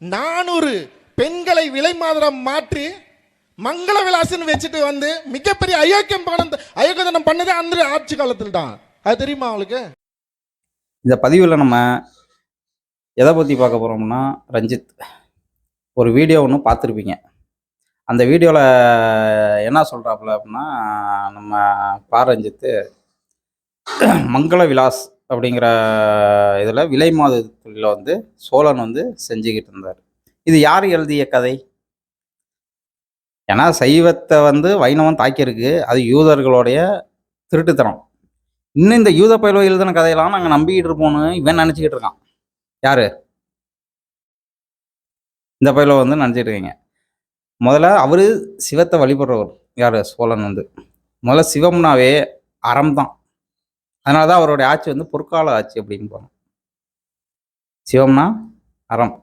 நானூறு பெண்களை விலை மாதிரம் மாற்றி மங்கள விலாசன்னு வச்சுட்டு வந்து மிகப்பெரிய அயோக்கியம் பணம் அயோக்கியதனம் பண்ணதே அந்த ஆட்சி காலத்தில் தான் அது தெரியுமா அவளுக்கு இந்த பதிவில் நம்ம எதை பற்றி பார்க்க போகிறோம்னா ரஞ்சித் ஒரு வீடியோ ஒன்று பார்த்துருப்பீங்க. அந்த வீடியோவில் என்ன சொல்கிறாப்புல அப்படின்னா நம்ம பா ரஞ்சித்து மங்கள விலாஸ் அப்படிங்கிற இதில் விலை மாத தொழில வந்து சோழன் வந்து செஞ்சுக்கிட்டு இருந்தார். இது யார் எழுதிய கதை? ஏன்னா சைவத்தை வந்து வைணவம் தாக்கியிருக்கு. அது யூதர்களுடைய திருட்டுத்தனம். இன்னும் இந்த யூத பயிலோ எழுதின கதையெல்லாம் நாங்கள் நம்பிக்கிட்டு இருப்போம்னு இவன் நினச்சிக்கிட்டு இருக்கான். யாரு? இந்த பயிலோ வந்து நினச்சிட்டு இருக்கீங்க. முதல்ல அவர் சிவத்தை வழிபடுறவர். யார்? சோழன் வந்து. முதல்ல சிவம்னாவே அறம் தான். அதனால தான் அவருடைய ஆட்சி வந்து பொற்கால ஆட்சி அப்படின்னு சிவம்னா அறம்.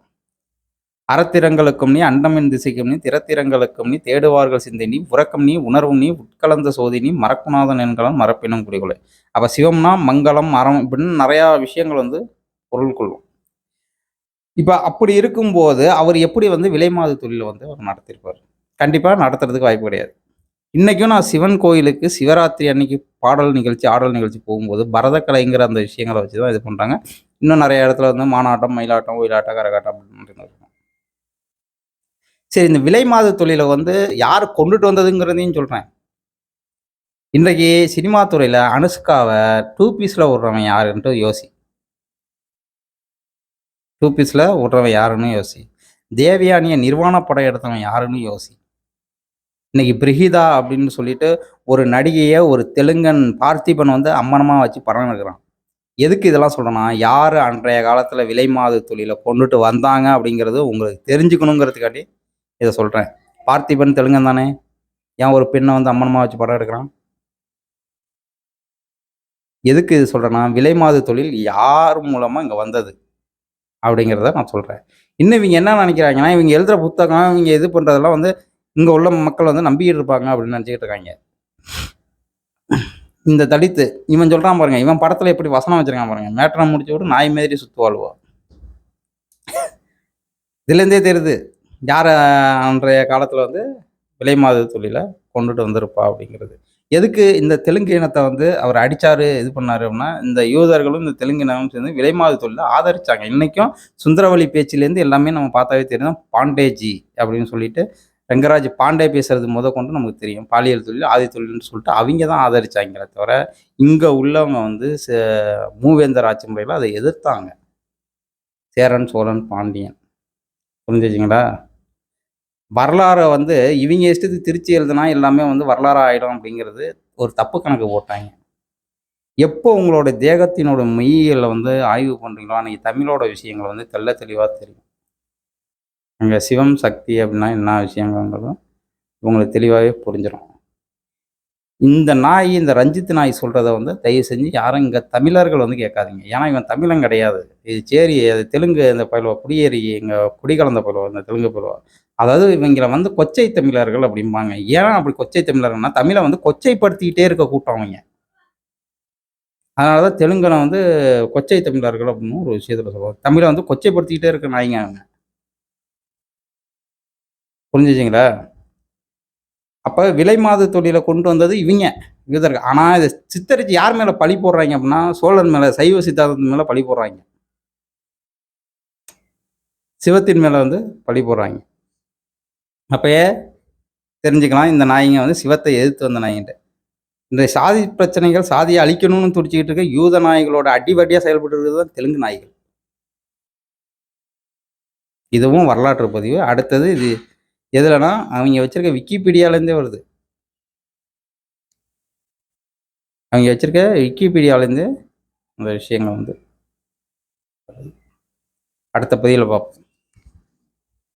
அறத்திரங்களுக்கும் நீ அண்டமின் திசைக்கும் நீ திறத்திரங்களுக்கும் நீ தேடுவார்கள் சிந்தை நீ உறக்கம் நீ உணர்வு நீ உட்கலந்த சோதி நீ மறக்குநாதன் என்களும் மறப்பினும் குடிகொலை. அப்போ சிவம்னா மங்களம் அறம் இப்படின்னு நிறையா விஷயங்கள் வந்து பொருள் கொள்ளும். இப்போ அப்படி இருக்கும்போது அவர் எப்படி வந்து விலைமாது தொழிலை வந்து அவர் நடத்தியிருப்பார்? கண்டிப்பாக நடத்துறதுக்கு வாய்ப்பு கிடையாது. இன்றைக்கும் நான் சிவன் கோயிலுக்கு சிவராத்திரி அன்னைக்கு பாடல் நிகழ்ச்சி ஆடல் நிகழ்ச்சி போகும்போது பரதக்கலைங்கிற அந்த விஷயங்களை வச்சு தான் இது பண்ணுறாங்க இன்னும் நிறைய இடத்துல வந்து மானாட்டம் மயிலாட்டம் ஒயிலாட்டம் கரகாட்டம் அப்படின்னு இருக்கும். சரி இந்த விலை மாத தொழிலை வந்து யார் கொண்டுட்டு வந்ததுங்கிறதையும் சொல்கிறேன் இன்றைக்கு சினிமா துறையில் அனுஷ்காவை டூ பீஸில் விடுறவன் யாருன்ட்டு யோசி. டூ பீஸில் விடுறவன் யாருன்னு யோசி. தேவயானியை நிர்வாண படம் எடுத்தவன் யாருன்னு யோசி. இன்னைக்கு பிரிஹிதா அப்படின்னு சொல்லிட்டு ஒரு நடிகையை ஒரு தெலுங்கன் பார்த்திபன் வந்து அம்மனமாக வச்சு படம் எடுக்கிறான். எதுக்கு இதெல்லாம் சொல்கிறேன்னா யார் அன்றைய காலத்தில் விலை மாது தொழிலை கொண்டுட்டு வந்தாங்க அப்படிங்கிறது உங்களுக்கு தெரிஞ்சுக்கணுங்கிறதுக்காட்டி இதை சொல்கிறேன் பார்த்திபன் தெலுங்கன் தானே? ஏன் ஒரு பெண்ணை வந்து அம்மனமாக வச்சு படம் எடுக்கிறான்? எதுக்கு இது சொல்கிறேன்னா விலை மாது தொழில் யார் மூலமாக இங்கே வந்தது அப்படிங்கிறத நான் சொல்கிறேன் இன்னும் இவங்க என்ன நினைக்கிறாங்கன்னா இவங்க எழுதுகிற புத்தகம் இவங்க இது பண்ணுறதெல்லாம் வந்து இங்கே உள்ள மக்கள் வந்து நம்பிக்கிட்டு இருப்பாங்க அப்படின்னு நினச்சிக்கிட்டு இருக்காங்க. இந்த தலித்து இவன் சொல்கிறான் பாருங்க இவன் படத்தில் எப்படி வசனம் வச்சிருக்கான் பாருங்க மேட்டரை முடிச்சு விட்டு நாய் மாதிரி சுற்றுவாழ்வா இதுலேருந்தே தெரியுது யார் அன்றைய காலத்தில் வந்து விலை மாத தொழிலை கொண்டுட்டு வந்திருப்பா அப்படிங்கிறது. எதுக்கு இந்த தெலுங்கு இனத்தை வந்து அவர் அடித்தார் இது பண்ணாரு அப்படின்னா இந்த யூதர்களும் இந்த தெலுங்கு இனமும் சேர்ந்து விலைமாது தொழிலை ஆதரித்தாங்க இன்றைக்கும் சுந்தரவழி பேச்சிலேருந்து எல்லாமே நம்ம பார்த்தாவே தெரியும் பாண்டேஜி அப்படின்னு சொல்லிட்டு ரங்கராஜ் பாண்டே பேசுறது முத கொண்டு நமக்கு தெரியும். பாலியல் தொழில் ஆதி தொழில்னு சொல்லிட்டு அவங்க தான் ஆதரிச்சாங்களே தவிர இங்கே உள்ளவங்க வந்து ச- மூவேந்தர் ஆட்சி முறையில் அதை எதிர்த்தாங்க. சேரன் சோழன் பாண்டியன். புரிஞ்சுச்சிங்களா? வரலாறை வந்து இவங்க இஷ்டத்துக்கு திருச்சி எழுதுனா எல்லாமே வந்து வரலாறு ஆகிடும் அப்படிங்கிறது ஒரு தப்பு கணக்கு போட்டாங்க. எப்போ உங்களோட தேகத்தினோட மெய்யில் வந்து ஆய்வு பண்ணுறீங்களோ அன்றைக்கி தமிழோட விஷயங்கள் வந்து தெள்ள தெளிவாக தெரியும். அங்கே சிவம் சக்தி அப்படின்னா என்ன விஷயங்கிறதும் உங்களுக்கு தெளிவாகவே புரிஞ்சிடும் இந்த நாய் இந்த ரஞ்சித் நாய் சொல்கிறத வந்து தயவு செஞ்சு யாரும் இங்கே தமிழர்கள் வந்து கேட்காதீங்க. ஏன்னா இவன் தமிழன் கிடையாது. இது சேரி அது தெலுங்கு இந்த பயிலுவா குடியேறி இங்கே குடிகலந்த பயிலுவா இந்த தெலுங்கு பயிலுவா அதாவது இவங்களை வந்து கொச்சை தமிழர்கள் அப்படிம்பாங்க. ஏன் அப்படி கொச்சை தமிழர்கள்னா தமிழை வந்து கொச்சைப்படுத்திக்கிட்டே இருக்க கூட்டம் அவங்க. அதனால தான் தெலுங்கனை வந்து கொச்சை தமிழர்கள் அப்படின்னு ஒரு விஷயத்தில் சொல்லுவாங்க. தமிழை வந்து கொச்சைப்படுத்திக்கிட்டே இருக்க நாய்ங்க அவங்க. புரிஞ்சுச்சிங்களா? அப்போ விலை மாத தொழிலை கொண்டு வந்தது இவங்க யூதர்கள் ஆனால் இதை சித்தரித்து யார் மேலே பழி போடுறாங்க அப்படின்னா சோழன் மேலே சைவ சித்தாந்தத்தின் மேலே பழி போடுறாங்க. சிவத்தின் மேலே வந்து பழி போடுறாங்க. அப்பயே தெரிஞ்சுக்கலாம். இந்த நாய்ங்க வந்து சிவத்தை எதிர்த்து வந்த நாய்கிட்ட இந்த சாதி பிரச்சனைகள் சாதியை அழிக்கணும்னு துடிச்சிக்கிட்டு இருக்க யூத நாய்களோட அடிவடியாக செயல்பட்டு இருக்கிறது தான் தெலுங்கு நாய்கள் இதுவும் வரலாற்று பதிவு. அடுத்தது இது எதுலனா அவங்க வச்சிருக்க விக்கிபீடியாலேருந்தே வருது. அவங்க வச்சிருக்க விக்கிபீடியாலேருந்து அந்த விஷயங்கள் வந்து அடுத்த பதிவில் பார்ப்போம்